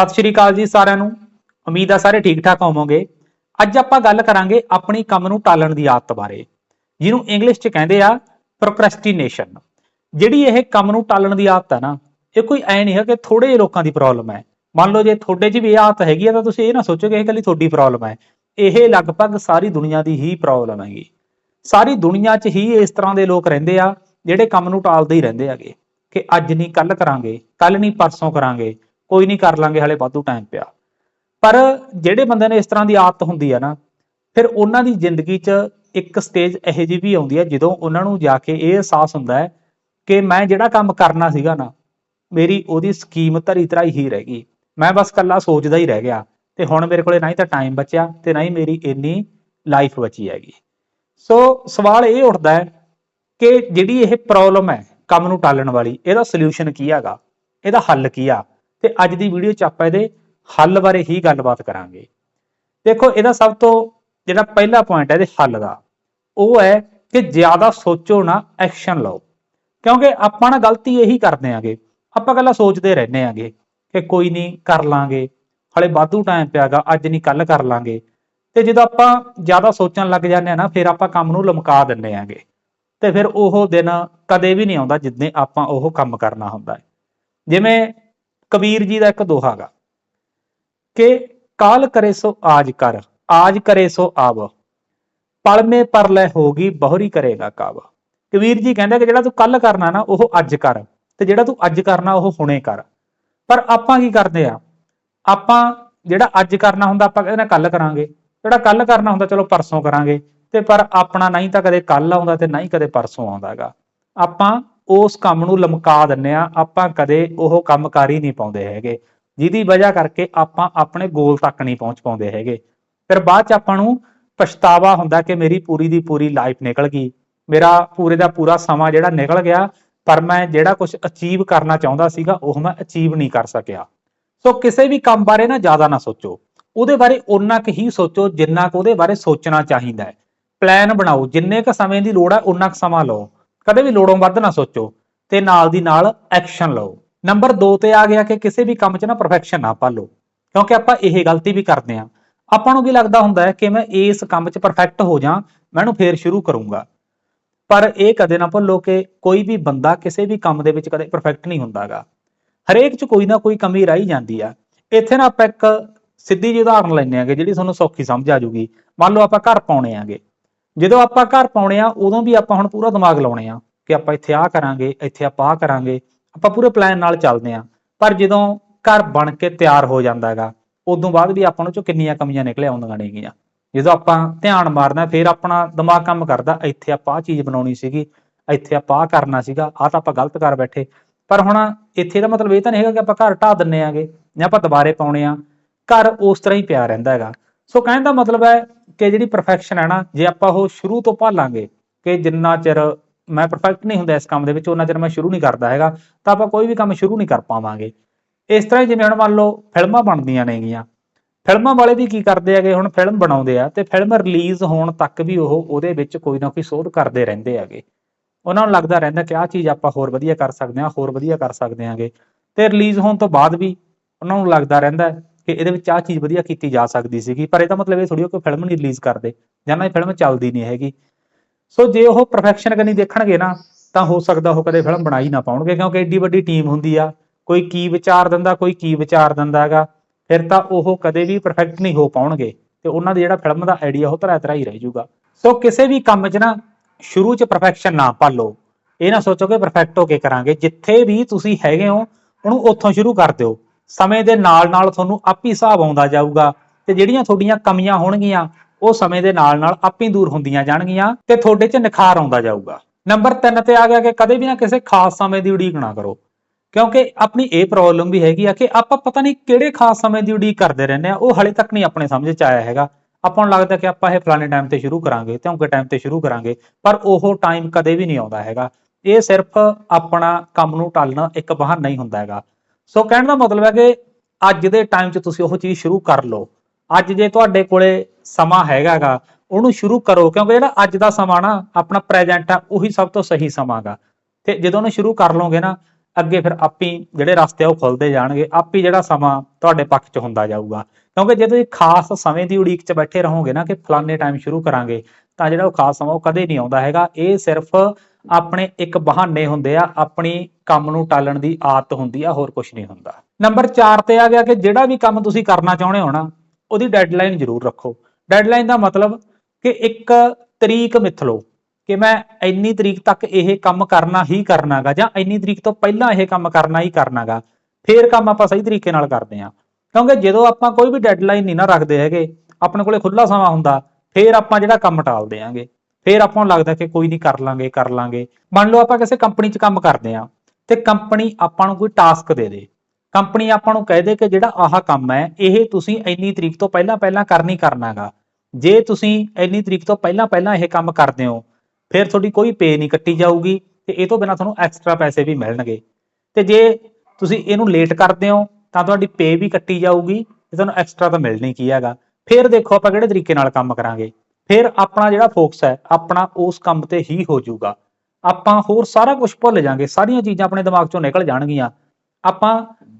ਸਤਿ ਸ਼੍ਰੀ ਅਕਾਲ ਜੀ ਸਾਰਿਆਂ ਨੂੰ। ਉਮੀਦ ਆ ਸਾਰੇ ਠੀਕ ਠਾਕ ਹੋਵੋਗੇ। ਅੱਜ ਆਪਾਂ ਗੱਲ ਕਰਾਂਗੇ ਆਪਣੀ ਕੰਮ ਨੂੰ ਟਾਲਣ ਦੀ ਆਦਤ ਬਾਰੇ, ਜਿਹਨੂੰ ਇੰਗਲਿਸ਼ 'ਚ ਕਹਿੰਦੇ ਆ ਪ੍ਰੋਕ੍ਰੈਸਟੀਨੇਸ਼ਨ ਜਿਹੜੀ ਇਹ ਕੰਮ ਨੂੰ ਟਾਲਣ ਦੀ ਆਦਤ ਹੈ ਨਾ, ਇਹ ਕੋਈ ਐ ਨਹੀਂ ਹੈ ਕਿ ਥੋੜੇ ਜਿਹੇ ਲੋਕਾਂ ਦੀ ਪ੍ਰੋਬਲਮ ਹੈ। ਮੰਨ ਲਓ ਜੇ ਤੁਹਾਡੇ 'ਚ ਵੀ ਇਹ ਆਦਤ ਹੈਗੀ ਆ ਤਾਂ ਤੁਸੀਂ ਇਹ ਨਾ ਸੋਚੋ ਕਿ ਇਹ ਇਕੱਲੀ ਤੁਹਾਡੀ ਪ੍ਰੋਬਲਮ ਹੈ। ਇਹ ਲਗਭਗ ਸਾਰੀ ਦੁਨੀਆ ਦੀ ਹੀ ਪ੍ਰੋਬਲਮ ਹੈਗੀ। ਸਾਰੀ ਦੁਨੀਆ 'ਚ ਹੀ ਇਸ ਤਰ੍ਹਾਂ ਦੇ ਲੋਕ ਰਹਿੰਦੇ ਆ, ਜਿਹੜੇ ਕੰਮ ਨੂੰ ਟਾਲਦੇ ਹੀ ਰਹਿੰਦੇ ਹੈਗੇ। ਕਿ ਅੱਜ ਨਹੀਂ ਕੱਲ ਕਰਾਂਗੇ ਕੱਲ ਨਹੀਂ, ਪਰਸੋਂ ਕਰਾਂਗੇ। ਕੋਈ ਨਹੀਂ ਕਰ ਲਾਂਗੇ, ਹਲੇ ਵਾਧੂ ਟਾਈਮ ਪਿਆ। ਪਰ ਜਿਹੜੇ ਬੰਦੇ ਨੇ ਇਸ ਤਰ੍ਹਾਂ ਦੀ ਆਦਤ ਹੁੰਦੀ ਆ ਨਾ, ਫਿਰ ਉਹਨਾਂ ਦੀ ਜ਼ਿੰਦਗੀ 'ਚ ਇੱਕ ਸਟੇਜ ਇਹੋ ਜਿਹੀ ਵੀ ਆਉਂਦੀ ਹੈ ਜਦੋਂ ਉਹਨਾਂ ਨੂੰ ਜਾ ਕੇ ਇਹ ਅਹਿਸਾਸ ਹੁੰਦਾ ਹੈ ਕਿ ਮੈਂ ਜਿਹੜਾ ਕੰਮ ਕਰਨਾ ਸੀਗਾ ਨਾ, ਮੇਰੀ ਉਹਦੀ ਸਕੀਮ ਧਰੀ ਧਰਾਈ ਹੀ ਰਹਿ ਗਈ। ਮੈਂ ਬਸ ਕੱਲਾ ਸੋਚਦਾ ਹੀ ਰਹਿ ਗਿਆ ਤੇ ਹੁਣ ਮੇਰੇ ਕੋਲੇ ਨਾ ਹੀ ਤਾਂ ਟਾਈਮ ਬਚਿਆ ਤੇ ਨਾ ਹੀ ਮੇਰੀ ਇੰਨੀ ਲਾਈਫ ਬਚੀ ਹੈਗੀ। ਸੋ ਸਵਾਲ ਇਹ ਉੱਠਦਾ ਹੈ ਕਿ ਜਿਹੜੀ ਇਹ ਪ੍ਰੋਬਲਮ ਹੈ ਕੰਮ ਨੂੰ ਟਾਲਣ ਵਾਲੀ, ਇਹਦਾ ਸੋਲੂਸ਼ਨ ਕੀ ਹੈਗਾ? ਇਹਦਾ ਹੱਲ ਕੀ ਆ? ਤੇ ਅੱਜ ਦੀ ਵੀਡੀਓ 'ਚ ਆਪਾਂ ਇਹਦੇ ਹੱਲ ਬਾਰੇ ਹੀ ਗੱਲਬਾਤ ਕਰਾਂਗੇ। ਦੇਖੋ, ਇਹਦਾ ਸਭ ਤੋਂ ਜਿਹੜਾ ਪਹਿਲਾ ਪੁਆਇੰਟ ਹੈ ਇਹਦੇ ਹੱਲ ਦਾ, ਉਹ ਹੈ ਕਿ ਜ਼ਿਆਦਾ ਸੋਚੋ ਨਾ ਐਕਸ਼ਨ ਲਓ। ਕਿਉਂਕਿ ਆਪਾਂ ਨਾ ਗਲਤੀ ਇਹੀ ਕਰਦੇ ਆਂਗੇ, ਆਪਾਂ ਗੱਲਾਂ ਸੋਚਦੇ ਰਹਿੰਦੇ ਆਂਗੇ ਕਿ ਕੋਈ ਨਹੀਂ ਕਰ ਲਾਂਗੇ, ਹਲੇ ਵਾਧੂ ਟਾਈਮ ਪਿਆਗਾ ਅੱਜ ਨਹੀਂ ਕੱਲ ਕਰ ਲਾਂਗੇ। ਤੇ ਜਦੋਂ ਆਪਾਂ ਜ਼ਿਆਦਾ ਸੋਚਣ ਲੱਗ ਜਾਂਦੇ ਆ ਨਾ, ਫਿਰ ਆਪਾਂ ਕੰਮ ਨੂੰ ਲਮਕਾ ਦਿੰਦੇ ਆਂਗੇ। ਤੇ ਫਿਰ ਉਹ ਦਿਨ ਕਦੇ ਵੀ ਨਹੀਂ ਆਉਂਦਾ ਜਿੱਦਨੇ ਆਪਾਂ ਉਹ ਕੰਮ ਕਰਨਾ ਹੁੰਦਾ ਹੈ। ਜਿਵੇਂ ਕਬੀਰ ਜੀ ਦਾ ਇੱਕ ਦੋਹਾ ਗਾ। ਕਿ ਕਾਲ ਕਰੇ ਸੋ ਆਜ ਕਰ, ਆਜ ਕਰੇ ਸੋ ਆਵ। ਪਲ ਮੇ ਪਰ ਹੋਗੀ, ਬਹੁਰੀ ਕਰੇਗਾ ਕਾਬ ਕਬੀਰ ਜੀ ਕਹਿੰਦਾ ਕਿ ਜਿਹੜਾ ਤੂੰ ਕੱਲ ਕਰਨਾ ਨਾ, ਉਹ ਅੱਜ ਕਰ। ਤੇ ਜਿਹੜਾ ਤੂੰ ਅੱਜ ਕਰਨਾ, ਉਹ ਹੁਣੇ ਕਰ। ਪਰ ਆਪਾਂ ਕੀ ਕਰਦੇ ਆ? ਆਪਾਂ ਜਿਹੜਾ ਅੱਜ ਕਰਨਾ ਹੁੰਦਾ, ਆਪਾਂ ਕਹਿੰਦੇ ਕੱਲ ਕਰਾਂਗੇ। ਜਿਹੜਾ ਕੱਲ ਕਰਨਾ ਹੁੰਦਾ, ਚਲੋ ਪਰਸੋਂ ਕਰਾਂਗੇ। ਤੇ ਪਰ ਆਪਣਾ ਨਹੀਂ ਤਾਂ ਕਦੇ ਕੱਲ ਆਉਂਦਾ ਤੇ ਨਹੀਂ ਕਦੇ ਪਰਸੋਂ ਆਉਂਦਾਗਾ ਆਪਾਂ ਉਸ ਕੰਮ ਨੂੰ ਲਮਕਾ ਦਿੰਨੇ ਆ ਆਪਾਂ ਕਦੇ ਉਹ ਕੰਮ ਕਰ ਹੀ ਨਹੀਂ ਪਾਉਂਦੇ ਹੈਗੇ। ਜਿਹਦੀ ਵਜ੍ਹਾ ਕਰਕੇ ਆਪਾਂ ਆਪਣੇ ਗੋਲ ਤੱਕ ਨਹੀਂ ਪਹੁੰਚ ਪਾਉਂਦੇ ਹੈਗੇ। ਫਿਰ ਬਾਅਦ ਚ ਆਪਾਂ ਨੂੰ ਪਛਤਾਵਾ ਹੁੰਦਾ ਕਿ ਮੇਰੀ ਪੂਰੀ ਦੀ ਪੂਰੀ ਲਾਈਫ ਨਿਕਲ ਗਈ। ਮੇਰਾ ਪੂਰੇ ਦਾ ਪੂਰਾ ਸਮਾਂ ਜਿਹੜਾ ਨਿਕਲ ਗਿਆ, ਪਰ ਮੈਂ ਜਿਹੜਾ ਕੁਝ ਅਚੀਵ ਕਰਨਾ ਚਾਹੁੰਦਾ ਸੀਗਾ, ਉਹ ਮੈਂ ਅਚੀਵ ਨਹੀਂ ਕਰ ਸਕਿਆ। ਸੋ ਕਿਸੇ ਵੀ ਕੰਮ ਬਾਰੇ ਨਾ ਜ਼ਿਆਦਾ ਨਾ ਸੋਚੋ। ਉਹਦੇ ਬਾਰੇ ਓਨਾ ਕੁ ਹੀ ਸੋਚੋ, ਜਿੰਨਾ ਕੁ ਉਹਦੇ ਬਾਰੇ ਸੋਚਣਾ ਚਾਹੀਦਾ ਹੈ। ਪਲਾਨ ਬਣਾਓ, ਜਿੰਨੇ ਕੁ ਸਮੇਂ ਦੀ ਲੋੜ ਹੈ ਉਨਾ ਕੁ ਸਮਾਂ ਲਓ। ਕਦੇ ਵੀ ਲੋੜੋਂ ਵੱਧ ਨਾ ਸੋਚੋ ਤੇ ਨਾਲ ਦੀ ਨਾਲ ਐਕਸ਼ਨ ਲਓ। ਨੰਬਰ 2 ਤੇ ਆ ਗਿਆ ਕਿ ਕਿਸੇ ਵੀ ਕੰਮ 'ਚ ਨਾ ਪਰਫੈਕਸ਼ਨ ਨਾ ਪਾਲੋ, ਕਿਉਂਕਿ ਆਪਾਂ ਇਹ ਗਲਤੀ ਵੀ ਕਰਦੇ ਆਂ ਆਪਾਂ ਨੂੰ ਵੀ ਲੱਗਦਾ ਹੁੰਦਾ ਹੈ ਕਿ ਮੈਂ ਇਸ ਕੰਮ 'ਚ ਪਰਫੈਕਟ ਹੋ ਜਾਵਾਂ ਮੈਂ ਇਹਨੂੰ ਫੇਰ ਸ਼ੁਰੂ ਕਰੂੰਗਾ। ਪਰ ਇਹ ਕਦੇ ਨਾ ਭੁੱਲੋ ਕਿ ਕੋਈ ਵੀ ਬੰਦਾ ਕਿਸੇ ਵੀ ਕੰਮ ਦੇ ਵਿੱਚ ਕਦੇ ਪਰਫੈਕਟ ਨਹੀਂ ਹੁੰਦਾਗਾ। ਹਰੇਕ 'ਚ ਕੋਈ ਨਾ ਕੋਈ ਕਮੀ ਰਹੀ ਜਾਂਦੀ ਆ। ਇੱਥੇ ਨਾ ਆਪਾਂ ਇੱਕ ਸਿੱਧੀ ਜਿਹੀ ਉਦਾਹਰਨ ਲੈਂਦੇ ਆਂਗੇ ਜਿਹੜੀ ਤੁਹਾਨੂੰ ਸੌਖੀ ਸਮਝ ਆ ਜੂਗੀ। ਮੰਨ ਲਓ ਆਪਾਂ ਘਰ ਪਾਉਣੇ ਆਂਗੇ। ਜਦੋਂ ਆਪਾਂ ਘਰ ਪਾਉਣੇ ਆ, ਉਦੋਂ ਵੀ ਆਪਾਂ ਹੁਣ ਪੂਰਾ ਦਿਮਾਗ ਲਾਉਣੇ ਆ ਕਿ ਆਪਾਂ ਇੱਥੇ ਆਹ ਕਰਾਂਗੇ, ਇੱਥੇ ਆਪਾਂ ਆਹ ਕਰਾਂਗੇ, ਆਪਾਂ ਪੂਰੇ ਪਲਾਨ ਨਾਲ ਚੱਲਦੇ ਆ। ਪਰ ਜਦੋਂ ਘਰ ਬਣ ਕੇ ਤਿਆਰ ਹੋ ਜਾਂਦਾ ਹੈਗਾ, ਉਦੋਂ ਬਾਅਦ ਵੀ ਆਪਾਂ ਨੂੰ ਚੋਂ ਕਿੰਨੀਆਂ ਕਮੀਆਂ ਨਿਕਲ ਆਉਂਦੀਆਂ ਨੇਗੀਆਂ। ਜਦੋਂ ਆਪਾਂ ਧਿਆਨ ਮਾਰਨਾ, ਫਿਰ ਆਪਣਾ ਦਿਮਾਗ ਕੰਮ ਕਰਦਾ, ਇੱਥੇ ਆਪਾਂ ਆਹ ਚੀਜ਼ ਬਣਾਉਣੀ ਸੀਗੀ, ਇੱਥੇ ਆਪਾਂ ਆਹ ਕਰਨਾ ਸੀਗਾ, ਆਹ ਤਾਂ ਆਪਾਂ ਗਲਤ ਕਰ ਬੈਠੇ। ਪਰ ਹੁਣ ਇੱਥੇ ਦਾ ਮਤਲਬ ਇਹ ਤਾਂ ਨਹੀਂ ਹੈਗਾ ਕਿ ਆਪਾਂ ਘਰ ਢਾ ਦਿੰਨੇ ਆਗੇ, ਜਾਂ ਆਪਾਂ ਦੁਬਾਰੇ ਪਾਉਣੇ ਆ। ਘਰ ਉਸ ਤਰ੍ਹਾਂ ਹੀ ਪਿਆ ਰਹਿੰਦਾ ਹੈਗਾ। ਸੋ ਕਹਿਣ ਦਾ ਮਤਲਬ ਹੈ ਕਿ ਜਿਹੜੀ ਪਰਫੈਕਸ਼ਨ ਹੈ ਨਾ, ਜੇ ਆਪਾਂ ਉਹ ਸ਼ੁਰੂ ਤੋਂ ਭਾਲਾਂਗੇ ਕਿ ਜਿੰਨਾ ਚਿਰ ਮੈਂ ਪਰਫੈਕਟ ਨਹੀਂ ਹੁੰਦਾ ਇਸ ਕੰਮ ਦੇ ਵਿੱਚ ਉਹਨਾਂ ਚਿਰ ਮੈਂ ਸ਼ੁਰੂ ਨਹੀਂ ਕਰਦਾ ਹੈਗਾ, ਤਾਂ ਆਪਾਂ ਕੋਈ ਵੀ ਕੰਮ ਸ਼ੁਰੂ ਨਹੀਂ ਕਰ ਪਾਵਾਂਗੇ। ਇਸ ਤਰ੍ਹਾਂ ਹੀ ਜਿਵੇਂ ਹੁਣ ਮੰਨ ਲਓ ਫਿਲਮਾਂ ਬਣਦੀਆਂ ਨੇਗੀਆਂ। ਫਿਲਮਾਂ ਵਾਲੇ ਵੀ ਕੀ ਕਰਦੇ ਹੈਗੇ, ਹੁਣ ਫਿਲਮ ਬਣਾਉਂਦੇ ਆ ਤੇ ਫਿਲਮ ਰਿਲੀਜ਼ ਹੋਣ ਤੱਕ ਵੀ ਉਹ ਉਹਦੇ ਵਿੱਚ ਕੋਈ ਨਾ ਕੋਈ ਸੋਧ ਕਰਦੇ ਰਹਿੰਦੇ ਹੈਗੇ। ਉਹਨਾਂ ਨੂੰ ਲੱਗਦਾ ਰਹਿੰਦਾ ਕਿ ਆਹ ਚੀਜ਼ ਆਪਾਂ ਹੋਰ ਵਧੀਆ ਕਰ ਸਕਦੇ ਹਾਂ, ਹੋਰ ਵਧੀਆ ਕਰ ਸਕਦੇ ਹਾਂਗੇ। ਤੇ ਰਿਲੀਜ਼ ਹੋਣ ਤੋਂ ਬਾਅਦ ਵੀ ਉਹਨਾਂ ਨੂੰ ਲੱਗਦਾ ਰਹਿੰਦਾ ਕਿ ਇਹਦੇ ਵਿੱਚ ਆਹ ਚੀਜ਼ ਵਧੀਆ ਕੀਤੀ ਜਾ ਸਕਦੀ ਸੀਗੀ, ਪਰ ਇਹਦਾ ਮਤਲਬ ਇਹ ਥੋੜੀ ਕੋਈ ਫਿਲਮ ਨਹੀਂ ਰਿਲੀਜ਼ ਕਰਦੇ, ਜਾਂ ਨਾ ਇਹ ਫਿਲਮ ਚੱਲਦੀ ਨਹੀਂ ਹੈਗੀ। ਸੋ ਜੇ ਉਹ ਪਰਫੈਕਸ਼ਨ ਕਰਨੀ ਦੇਖਣਗੇ ਨਾ, ਤਾਂ ਹੋ ਸਕਦਾ ਉਹ ਕਦੇ ਫਿਲਮ ਬਣਾਈ ਨਾ ਪਾਉਣਗੇ, ਕਿਉਂਕਿ ਏਡੀ ਵੱਡੀ ਟੀਮ ਹੁੰਦੀ ਆ, ਕੋਈ ਕੀ ਵਿਚਾਰ ਦਿੰਦਾ, ਕੋਈ ਕੀ ਵਿਚਾਰ ਦਿੰਦਾ ਹੈਗਾ, ਫਿਰ ਤਾਂ ਉਹ ਕਦੇ ਵੀ ਪਰਫੈਕਟ ਨਹੀਂ ਹੋ ਪਾਉਣਗੇ, ਤੇ ਉਹਨਾਂ ਦਾ ਜਿਹੜਾ ਫਿਲਮ ਦਾ ਆਈਡੀਆ ਉਹ ਤਰ੍ਹਾਂ ਤਰ੍ਹਾਂ ਹੀ ਰਹਿ ਜਾਊਗਾ। ਸੋ ਕਿਸੇ ਵੀ ਕੰਮ 'ਚ ਨਾ ਸ਼ੁਰੂ 'ਚ ਪਰਫੈਕਸ਼ਨ ਨਾ ਪਾਲੋ। ਇਹ ਨਾ ਸੋਚੋ ਕਿ ਪਰਫੈਕਟ ਹੋ ਕੇ ਕਰਾਂਗੇ, ਜਿੱਥੇ ਵੀ ਤੁਸੀਂ ਹੈਗੇ ਹੋ, ਉਹਨੂੰ ਉੱਥੋਂ ਸ਼ੁਰੂ ਕਰ ਦਿਓ। ਸਮੇਂ ਦੇ ਨਾਲ ਨਾਲ ਤੁਹਾਨੂੰ ਆਪ ਹੀ ਹਿਸਾਬ ਆਉਂਦਾ ਜਾਊਗਾ ਤੇ ਜਿਹੜੀਆਂ ਤੁਹਾਡੀਆਂ ਕਮੀਆਂ ਹੋਣਗੀਆਂ, ਉਹ ਸਮੇਂ ਦੇ ਨਾਲ ਨਾਲ ਆਪੇ ਦੂਰ ਹੁੰਦੀਆਂ ਜਾਣਗੀਆਂ ਤੇ ਤੁਹਾਡੇ 'ਚ ਨਿਖਾਰ ਆਉਂਦਾ ਜਾਊਗਾ। ਨੰਬਰ 3 ਤੇ ਆ ਗਿਆ ਕਿ ਕਦੇ ਵੀ ਨਾ ਕਿਸੇ ਖਾਸ ਸਮੇਂ ਦੀ ਉਡੀਕ ਨਾ ਕਰੋ, ਕਿਉਂਕਿ ਆਪਣੀ ਇਹ ਪ੍ਰੋਬਲਮ ਵੀ ਹੈਗੀ ਆ ਕਿ ਆਪਾਂ ਪਤਾ ਨਹੀਂ ਕਿਹੜੇ ਖਾਸ ਸਮੇਂ ਦੀ ਉਡੀਕ ਕਰਦੇ ਰਹਿੰਦੇ ਆ, ਉਹ ਹਲੇ ਤੱਕ ਨਹੀਂ ਆਪਣੇ ਸਮਝ 'ਚ ਆਇਆ ਹੈਗਾ। ਆਪਾਂ ਨੂੰ ਲੱਗਦਾ ਕਿ ਆਪਾਂ ਇਹ ਫਲਾਣੇ ਟਾਈਮ ਤੇ ਸ਼ੁਰੂ ਕਰਾਂਗੇ ਤੇ ਔਂਕੇ ਟਾਈਮ ਤੇ ਸ਼ੁਰੂ ਕਰਾਂਗੇ, ਪਰ ਉਹ ਟਾਈਮ ਕਦੇ ਵੀ ਨਹੀਂ ਆਉਂਦਾ ਹੈਗਾ। ਇਹ ਸਿਰਫ ਆਪਣਾ ਕੰਮ ਨੂੰ ਟਾਲਣਾ ਇੱਕ ਬਹਾਨਾ ਹੀ ਹੁੰਦਾ ਹੈਗਾ। ਸੋ ਕਹਿਣ ਦਾ ਮਤਲਬ ਹੈ ਕਿ ਅੱਜ ਦੇ ਟਾਈਮ 'ਚ ਤੁਸੀਂ ਉਹ ਚੀਜ਼ ਸ਼ੁਰੂ ਕਰ ਲਓ। ਅੱਜ ਜੇ ਤੁਹਾਡੇ ਕੋਲੇ ਸਮਾਂ ਹੈਗਾਗਾ ਉਹਨੂੰ ਸ਼ੁਰੂ ਕਰੋ, ਕਿਉਂਕਿ ਜਿਹੜਾ ਅੱਜ ਦਾ ਸਮਾਂ ਨਾ, ਆਪਣਾ ਪ੍ਰੈਜ਼ੈਂਟ ਆ, ਉਹੀ ਸਭ ਤੋਂ ਸਹੀ ਸਮਾਂ ਗਾ। ਤੇ ਜਦੋਂ ਉਹਨੂੰ ਸ਼ੁਰੂ ਕਰ ਲਓਗੇ ਨਾ, ਅੱਗੇ ਫਿਰ ਆਪੀ ਜਿਹੜੇ ਰਸਤੇ ਆ ਉਹ ਖੁੱਲਦੇ ਜਾਣਗੇ, ਆਪੀ ਜਿਹੜਾ ਸਮਾਂ ਤੁਹਾਡੇ ਪੱਖ 'ਚ ਹੁੰਦਾ ਜਾਊਗਾ। ਕਿਉਂਕਿ ਜੇ ਤੁਸੀਂ ਖਾਸ ਸਮੇਂ ਦੀ ਉਡੀਕ 'ਚ ਬੈਠੇ ਰਹੋਗੇ ਨਾ ਕਿ ਫਲਾਣੇ ਟਾਈਮ ਸ਼ੁਰੂ ਕਰਾਂਗੇ, ਤਾਂ ਜਿਹੜਾ ਉਹ ਖਾਸ ਸਮਾਂ ਉਹ ਕਦੇ ਨਹੀਂ ਆਉਂਦਾ ਹੈਗਾ। ਇਹ ਸਿਰਫ ਆਪਣੇ ਇੱਕ ਬਹਾਨੇ ਹੁੰਦੇ ਆ, ਆਪਣੀ ਕੰਮ ਨੂੰ ਟਾਲਣ ਦੀ ਆਦਤ ਹੁੰਦੀ ਆ, ਹੋਰ ਕੁਝ ਨਹੀਂ ਹੁੰਦਾ। ਨੰਬਰ 4 ਤੇ ਆ ਗਿਆ ਕਿ ਜਿਹੜਾ ਵੀ ਕੰਮ ਤੁਸੀਂ ਕਰਨਾ ਚਾਹੁੰਦੇ ਹੋ ਨਾ, ਉਹਦੀ ਡੈਡਲਾਈਨ ਜ਼ਰੂਰ ਰੱਖੋ। ਡੈਡਲਾਈਨ ਦਾ ਮਤਲਬ ਕਿ ਇੱਕ ਤਰੀਕ ਮਿੱਥ ਲਓ ਕਿ ਮੈਂ ਇੰਨੀ ਤਰੀਕ ਤੱਕ ਇਹ ਕੰਮ ਕਰਨਾ ਹੀ ਕਰਨਾਗਾ ਜਾਂ ਇੰਨੀ ਤਰੀਕ ਤੋਂ ਪਹਿਲਾਂ ਇਹ ਕੰਮ ਕਰਨਾ ਹੀ ਕਰਨਾਗਾ ਫੇਰ ਕੰਮ ਆਪਾਂ ਸਹੀ ਤਰੀਕੇ ਨਾਲ ਕਰਦੇ ਹਾਂ। ਕਿਉਂਕਿ ਜਦੋਂ ਆਪਾਂ ਕੋਈ ਵੀ ਡੈਡਲਾਈਨ ਨਹੀਂ ਨਾ ਰੱਖਦੇ ਹੈਗੇ, ਆਪਣੇ ਕੋਲੇ ਖੁੱਲਾ ਸਮਾਂ ਹੁੰਦਾ, ਫੇਰ ਆਪਾਂ ਜਿਹੜਾ ਕੰਮ ਟਾਲਦੇ ਆਂਗੇ। ਫਿਰ ਆਪਾਂ ਨੂੰ ਲੱਗਦਾ ਕਿ ਕੋਈ ਨਹੀਂ ਕਰ ਲਾਂਗੇ ਕਰ ਲਾਂਗੇ। ਮੰਨ ਲਓ ਆਪਾਂ ਕਿਸੇ ਕੰਪਨੀ 'ਚ ਕੰਮ ਕਰਦੇ ਆਂ ਤੇ ਕੰਪਨੀ ਆਪਾਂ ਨੂੰ ਕੋਈ ਟਾਸਕ ਦੇ ਦੇ। ਕੰਪਨੀ ਆਪਾਂ ਨੂੰ ਕਹਿ ਦੇ ਕਿ ਜਿਹੜਾ ਆਹ ਕੰਮ ਹੈ, ਇਹ ਤੁਸੀਂ ਇੰਨੀ ਤਰੀਕ ਤੋਂ ਪਹਿਲਾਂ ਪਹਿਲਾਂ ਕਰਨੀ ਕਰਨਾਗਾ ਜੇ ਤੁਸੀਂ ਇੰਨੀ ਤਰੀਕ ਤੋਂ ਪਹਿਲਾਂ ਪਹਿਲਾਂ ਇਹ ਕੰਮ ਕਰਦੇ ਹੋ, ਫਿਰ ਤੁਹਾਡੀ ਕੋਈ ਪੇ ਨਹੀਂ ਕੱਟੀ ਜਾਊਗੀ ਤੇ ਇਹ ਤੋਂ ਬਿਨਾਂ ਤੁਹਾਨੂੰ ਐਕਸਟਰਾ ਪੈਸੇ ਵੀ ਮਿਲਣਗੇ। ਤੇ ਜੇ ਤੁਸੀਂ ਇਹਨੂੰ ਲੇਟ ਕਰਦੇ ਹੋ, ਤਾਂ ਤੁਹਾਡੀ ਪੇ ਵੀ ਕੱਟੀ ਜਾਊਗੀ ਤੇ ਤੁਹਾਨੂੰ ਐਕਸਟਰਾ ਤਾਂ ਮਿਲਣੀ ਕੀ ਹੈਗਾ। ਫਿਰ ਦੇਖੋ ਆਪਾਂ ਕਿਹੜੇ ਤਰੀਕੇ ਨਾਲ ਕੰਮ ਕਰਾਂਗੇ। ਫਿਰ ਆਪਣਾ ਜਿਹੜਾ ਫੋਕਸ ਹੈ, ਆਪਣਾ ਉਸ ਕੰਮ ਤੇ ਹੀ ਹੋ ਜਾਊਗਾ। ਆਪਾਂ ਹੋਰ ਸਾਰਾ ਕੁਝ ਭੁੱਲ ਜਾਾਂਗੇ, ਸਾਰੀਆਂ ਚੀਜ਼ਾਂ ਆਪਣੇ ਦਿਮਾਗ ਚੋਂ ਨਿਕਲ ਜਾਣਗੀਆਂ। ਆਪਾਂ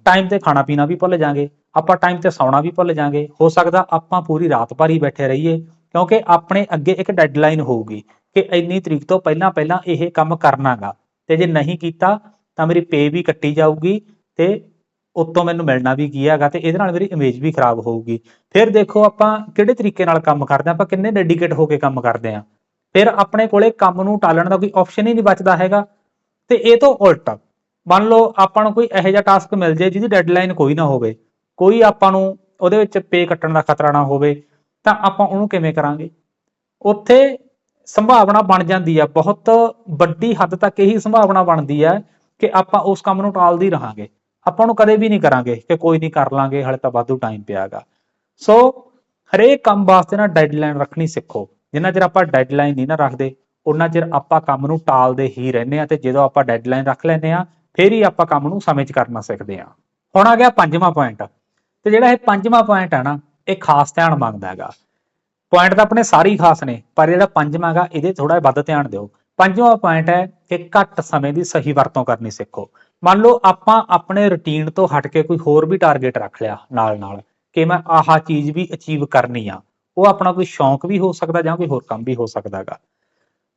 ਟਾਈਮ ਤੇ ਖਾਣਾ ਪੀਣਾ ਵੀ ਭੁੱਲ ਜਾਾਂਗੇ, ਆਪਾਂ ਟਾਈਮ ਤੇ ਸੌਣਾ ਵੀ ਭੁੱਲ ਜਾਾਂਗੇ। ਹੋ ਸਕਦਾ ਆਪਾਂ ਪੂਰੀ ਰਾਤ ਭਰ ਹੀ ਬੈਠੇ ਰਹੀਏ, ਕਿਉਂਕਿ ਆਪਣੇ ਅੱਗੇ ਇੱਕ ਡੈਡਲਾਈਨ ਹੋਊਗੀ ਕਿ ਇੰਨੀ ਤਰੀਕ ਤੋਂ ਪਹਿਲਾਂ ਪਹਿਲਾਂ ਇਹ ਕੰਮ ਕਰਨਾਗਾ। ਤੇ ਜੇ ਨਹੀਂ ਕੀਤਾ ਤਾਂ ਮੇਰੀ ਪੇ ਵੀ ਕੱਟੀ ਜਾਊਗੀ ਤੇ ਉਤੋਂ ਮੈਨੂੰ ਮਿਲਣਾ ਵੀ ਕੀ ਹੈਗਾ ਤੇ ਇਹਦੇ ਨਾਲ ਮੇਰੀ ਇਮੇਜ ਵੀ ਖਰਾਬ ਹੋਊਗੀ। ਫਿਰ ਦੇਖੋ ਆਪਾਂ ਕਿਹੜੇ ਤਰੀਕੇ ਨਾਲ ਕੰਮ ਕਰਦੇ ਹਾਂ ਆਪਾਂ ਕਿੰਨੇ ਡੈਡੀਕੇਟ ਹੋ ਕੇ ਕੰਮ ਕਰਦੇ ਹਾਂ ਫਿਰ ਆਪਣੇ ਕੋਲੇ ਕੰਮ ਨੂੰ ਟਾਲਣ ਦਾ ਕੋਈ ਆਪਸ਼ਨ ਹੀ ਨਹੀਂ ਬਚਦਾ ਹੈਗਾ। ਤੇ ਇਹ ਤੋਂ ਉਲਟ, ਮੰਨ ਲਓ ਆਪਾਂ ਨੂੰ ਕੋਈ ਇਹੋ ਜਿਹਾ ਟਾਸਕ ਮਿਲ ਜੇ ਜਿਹਦੀ ਡੈਡਲਾਈਨ ਕੋਈ ਨਾ ਹੋਵੇ, ਕੋਈ ਆਪਾਂ ਨੂੰ ਉਹਦੇ ਵਿੱਚ ਪੇ ਕੱਟਣ ਦਾ ਖਤਰਾ ਨਾ ਹੋਵੇ, ਤਾਂ ਆਪਾਂ ਉਹਨੂੰ ਕਿਵੇਂ ਕਰਾਂਗੇ? ਉੱਥੇ ਸੰਭਾਵਨਾ ਬਣ ਜਾਂਦੀ ਆ, ਬਹੁਤ ਵੱਡੀ ਹੱਦ ਤੱਕ ਇਹੀ ਸੰਭਾਵਨਾ ਬਣਦੀ ਹੈ ਕਿ ਆਪਾਂ ਉਸ ਕੰਮ ਨੂੰ ਟਾਲਦੀ ਰਹਾਂਗੇ। ਆਪਾਂ ਨੂੰ ਕਦੇ ਵੀ ਨਹੀਂ ਕਰਾਂਗੇ ਕਿ ਕੋਈ ਨਹੀਂ ਕਰ ਲਾਂਗੇ, ਹਲੇ ਤਾਂ ਵਾਧੂ ਟਾਈਮ ਪਿਆਗਾ। ਸੋ ਹਰੇਕ ਕੰਮ ਵਾਸਤੇ ਨਾ ਡੈਡਲਾਈਨ ਰੱਖਣੀ ਸਿੱਖੋ। ਜਿੰਨਾ ਚਿਰ ਆਪਾਂ ਡੈਡਲਾਈਨ ਨਹੀਂ ਨਾ ਰੱਖਦੇ ਉਹਨਾਂ ਚਿਰ ਆਪਾਂ ਕੰਮ ਨੂੰ ਟਾਲਦੇ ਹੀ ਰਹਿੰਦੇ ਆ ਤੇ ਜਦੋਂ ਆਪਾਂ ਡੈਡਲਾਈਨ ਰੱਖ ਲੈਂਦੇ ਆ ਫਿਰ ਹੀ ਆਪਾਂ ਕੰਮ ਨੂੰ ਸਮੇਂ 'ਚ ਕਰਨਾ ਸਿੱਖਦੇ ਆ ਹੁਣ ਆ ਗਿਆ ਪੰਜਵਾਂ ਪੁਆਇੰਟ ਤੇ ਜਿਹੜਾ ਇਹ ਪੰਜਵਾਂ ਪੁਆਇੰਟ ਹੈ ਨਾ, ਇਹ ਖਾਸ ਧਿਆਨ ਮੰਗਦਾ ਹੈਗਾ। ਪੁਆਇੰਟ ਤਾਂ ਆਪਣੇ ਸਾਰੇ ਹੀ ਖਾਸ ਨੇ, ਪਰ ਜਿਹੜਾ ਪੰਜਵਾਂ ਹੈਗਾ, ਇਹਦੇ ਥੋੜਾ ਵੱਧ ਧਿਆਨ ਦਿਓ। ਪੰਜਵਾਂ ਪੁਆਇੰਟ ਹੈ ਕਿ ਘੱਟ ਸਮੇਂ ਦੀ ਸਹੀ ਵਰਤੋਂ ਕਰਨੀ ਸਿੱਖੋ। ਮੰਨ ਲਓ ਆਪਾਂ ਆਪਣੇ ਰੁਟੀਨ ਤੋਂ ਹਟ ਕੇ ਕੋਈ ਹੋਰ ਵੀ ਟਾਰਗੇਟ ਰੱਖ ਲਿਆ ਨਾਲ ਨਾਲ ਕਿ ਮੈਂ ਆਹ ਚੀਜ਼ ਵੀ ਅਚੀਵ ਕਰਨੀ ਆ, ਉਹ ਆਪਣਾ ਕੋਈ ਸ਼ੌਂਕ ਵੀ ਹੋ ਸਕਦਾ ਜਾਂ ਕੋਈ ਹੋਰ ਕੰਮ ਵੀ ਹੋ ਸਕਦਾਗਾ।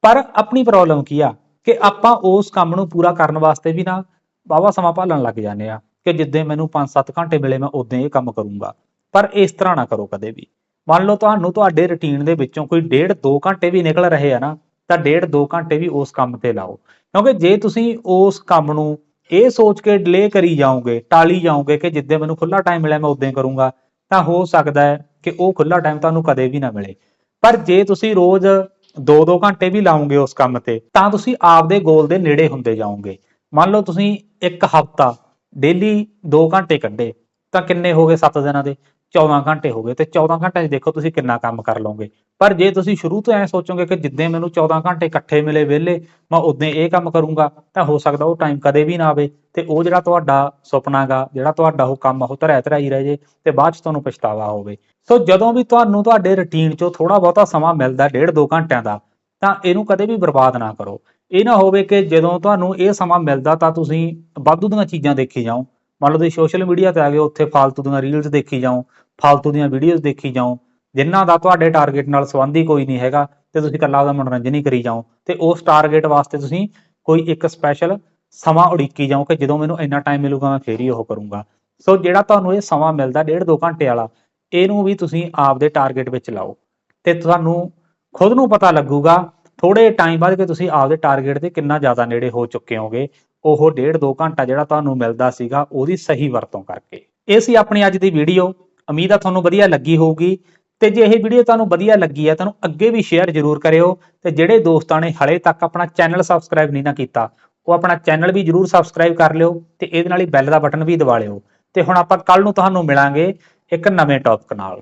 ਪਰ ਆਪਣੀ ਪ੍ਰੋਬਲਮ ਕੀ ਆ ਕਿ ਆਪਾਂ ਉਸ ਕੰਮ ਨੂੰ ਪੂਰਾ ਕਰਨ ਵਾਸਤੇ ਵੀ ਨਾ ਵਾਵਾ ਸਮਾਂ ਭਾਲਣ ਲੱਗ ਜਾਂਦੇ ਆ ਕਿ ਜਿੱਦੇ ਮੈਨੂੰ 5-7 ਘੰਟੇ ਮਿਲੇ ਮੈਂ ਉਦੋਂ ਇਹ ਕੰਮ ਕਰੂੰਗਾ। ਪਰ ਇਸ ਤਰ੍ਹਾਂ ਨਾ ਕਰੋ ਕਦੇ ਵੀ। ਮੰਨ ਲਓ ਤੁਹਾਨੂੰ ਤੁਹਾਡੇ ਰੁਟੀਨ ਦੇ ਵਿੱਚੋਂ ਕੋਈ 1.5 2 ਘੰਟੇ ਵੀ ਨਿਕਲ ਰਹੇ ਆ ਨਾ, ਤਾਂ 1.5 2 ਘੰਟੇ ਵੀ ਉਸ ਕੰਮ ਤੇ ਲਾਓ। ਕਿਉਂਕਿ ਜੇ ਤੁਸੀਂ ਉਸ ਕੰਮ ਨੂੰ ਇਹ ਸੋਚ ਕੇ ਡਿਲੇ ਕਰੀ ਜਾਓਗੇ, ਟਾਲੀ ਜਾਓਗੇ ਕਿ ਜਿੱਦੇ ਮੈਨੂੰ ਖੁੱਲਾ ਟਾਈਮ ਮਿਲਿਆ ਮੈਂ ਉਦੋਂ ਹੀ ਕਰੂੰਗਾ, ਤਾਂ ਹੋ ਸਕਦਾ ਹੈ ਕਿ ਉਹ ਖੁੱਲਾ ਟਾਈਮ ਤੁਹਾਨੂੰ ਕਦੇ ਵੀ ਨਾ ਮਿਲੇ। ਪਰ ਜੇ ਤੁਸੀਂ ਰੋਜ਼ 2-2 ਘੰਟੇ ਵੀ ਲਾਓਗੇ ਉਸ ਕੰਮ ਤੇ, ਤਾਂ ਤੁਸੀਂ ਆਪਦੇ ਗੋਲ ਦੇ ਨੇੜੇ ਹੁੰਦੇ ਜਾਓਗੇ। ਮੰਨ ਲਓ ਤੁਸੀਂ ਇੱਕ ਹਫ਼ਤਾ ਡੇਲੀ 2 ਘੰਟੇ ਕੱਢੇ, ਤਾਂ ਕਿੰਨੇ ਹੋ ਗਏ 7 ਦਿਨਾਂ ਦੇ? 14 ਘੰਟੇ ਹੋ ਗਏ ਤੇ 14 ਘੰਟਿਆਂ 'ਚ ਦੇਖੋ ਤੁਸੀਂ ਕਿੰਨਾ ਕੰਮ ਕਰ ਲਓਗੇ। ਪਰ ਜੇ ਤੁਸੀਂ ਸ਼ੁਰੂ ਤੋਂ ਐ ਸੋਚੋਗੇ ਕਿ ਜਿੱਦਾਂ ਮੈਨੂੰ 14 ਘੰਟੇ ਇਕੱਠੇ ਮਿਲੇ ਵਿਹਲੇ, ਮੈਂ ਉਦੋਂ ਇਹ ਕੰਮ ਕਰੂੰਗਾ, ਤਾਂ ਹੋ ਸਕਦਾ ਉਹ ਟਾਈਮ ਕਦੇ ਵੀ ਨਾ ਆਵੇ ਤੇ ਉਹ ਜਿਹੜਾ ਤੁਹਾਡਾ ਸੁਪਨਾਗਾ ਜਿਹੜਾ ਤੁਹਾਡਾ ਉਹ ਕੰਮ ਆ, ਉਹ ਧਰਿਆ ਹੀ ਰਹਿ ਜੇ ਤੇ ਬਾਅਦ 'ਚ ਤੁਹਾਨੂੰ ਪਛਤਾਵਾ ਹੋਵੇ। ਸੋ ਜਦੋਂ ਵੀ ਤੁਹਾਨੂੰ ਤੁਹਾਡੇ ਰੁਟੀਨ 'ਚੋਂ ਥੋੜਾ ਬਹੁਤਾ ਸਮਾਂ ਮਿਲਦਾ 1.5 2 ਘੰਟਿਆਂ ਦਾ, ਤਾਂ ਇਹਨੂੰ ਕਦੇ ਵੀ ਬਰਬਾਦ ਨਾ ਕਰੋ। ਇਹ ਨਾ ਹੋਵੇ ਕਿ ਜਦੋਂ ਤੁਹਾਨੂੰ ਇਹ ਸਮਾਂ ਮਿਲਦਾ ਤਾਂ ਤੁਸੀਂ ਵਾਧੂ ਦੀਆਂ ਚੀਜ਼ਾਂ ਦੇਖੀ ਜਾਓ। ਮੰਨ ਲਓ ਤੁਸੀਂ ਸੋਸ਼ਲ ਮੀਡੀਆ ਤੇ ਆ ਗਏ ਉੱਥੇ ਫਾਲਤੂ ਦੀਆਂ ਰੀਲਸ ਦੇਖੀ ਜਾਓ, ਫਾਲਤੂ ਦੀਆਂ ਵੀਡੀਓਜ਼ ਦੇਖੀ ਜਾਓ ਜਿਨ੍ਹਾਂ ਦਾ ਤੁਹਾਡੇ ਟਾਰਗੇਟ ਨਾਲ ਸੰਬੰਧੀ ਕੋਈ ਨਹੀਂ ਹੈਗਾ ਤੇ ਤੁਸੀਂ ਇਕੱਲਾ ਉਹਦਾ ਮਨੋਰੰਜਨ ਹੀ ਕਰੀ ਜਾਓ, ਤੇ ਉਸ ਟਾਰਗੇਟ ਵਾਸਤੇ ਤੁਸੀਂ ਕੋਈ ਇੱਕ ਸਪੈਸ਼ਲ ਸਮਾਂ ਉਡੀਕੀ ਜਾਓ ਕਿ ਜਦੋਂ ਮੈਨੂੰ ਇੰਨਾ ਟਾਈਮ ਮਿਲੂਗਾ, ਮੈਂ ਫੇਰ ਹੀ ਉਹ ਕਰੂੰਗਾ। ਸੋ ਜਿਹੜਾ ਤੁਹਾਨੂੰ ਇਹ ਸਮਾਂ ਮਿਲਦਾ 1.5 2 ਘੰਟੇ ਵਾਲਾ, ਇਹਨੂੰ ਵੀ ਤੁਸੀਂ ਆਪਦੇ ਟਾਰਗੇਟ ਵਿੱਚ ਲਾਓ। ਤੇ ਤੁਹਾਨੂੰ ਖੁਦ ਨੂੰ ਪਤਾ ਲੱਗੂਗਾ ਥੋੜੇ ਟਾਈਮ ਬਾਅਦ ਕਿ ਤੁਸੀਂ ਆਪਦੇ ਟਾਰਗੇਟ ਦੇ ਕਿੰਨਾ ਜ਼ਿਆਦਾ ਨੇੜੇ ਹੋ ਚੁੱਕੇ ਹੋਗੇ ਉਹ ਡੇਢ 2 ਘੰਟਾ ਜਿਹੜਾ ਤੁਹਾਨੂੰ ਮਿਲਦਾ ਸੀਗਾ, ਉਹਦੀ ਸਹੀ ਵਰਤੋਂ ਕਰਕੇ। ਇਹ ਸੀ ਆਪਣੀ ਅੱਜ ਦੀ ਵੀਡੀਓ। ਉਮੀਦ ਆ ਤੁਹਾਨੂੰ ਵਧੀਆ ਲੱਗੀ ਹੋਊਗੀ। ਤੇ ਜੇ ਇਹ ਵੀਡੀਓ ਤੁਹਾਨੂੰ ਵਧੀਆ ਲੱਗੀ ਹੈ ਤੁਹਾਨੂੰ ਅੱਗੇ ਵੀ ਸ਼ੇਅਰ ਜ਼ਰੂਰ ਕਰਿਓ। ਤੇ ਜਿਹੜੇ ਦੋਸਤਾਂ ਨੇ ਹਲੇ ਤੱਕ ਆਪਣਾ ਚੈਨਲ ਸਬਸਕ੍ਰਾਈਬ ਨਹੀਂ ਨਾ ਕੀਤਾ, ਉਹ ਆਪਣਾ ਚੈਨਲ ਵੀ ਜ਼ਰੂਰ ਸਬਸਕ੍ਰਾਈਬ ਕਰ ਲਿਓ ਤੇ ਇਹਦੇ ਨਾਲ ਹੀ ਬੈਲ ਦਾ ਬਟਨ ਵੀ ਦਬਾ ਲਿਓ। ਤੇ ਹੁਣ ਆਪਾਂ ਕੱਲ ਨੂੰ ਤੁਹਾਨੂੰ ਮਿਲਾਂਗੇ ਇੱਕ ਨਵੇਂ ਟੌਪਿਕ ਨਾਲ।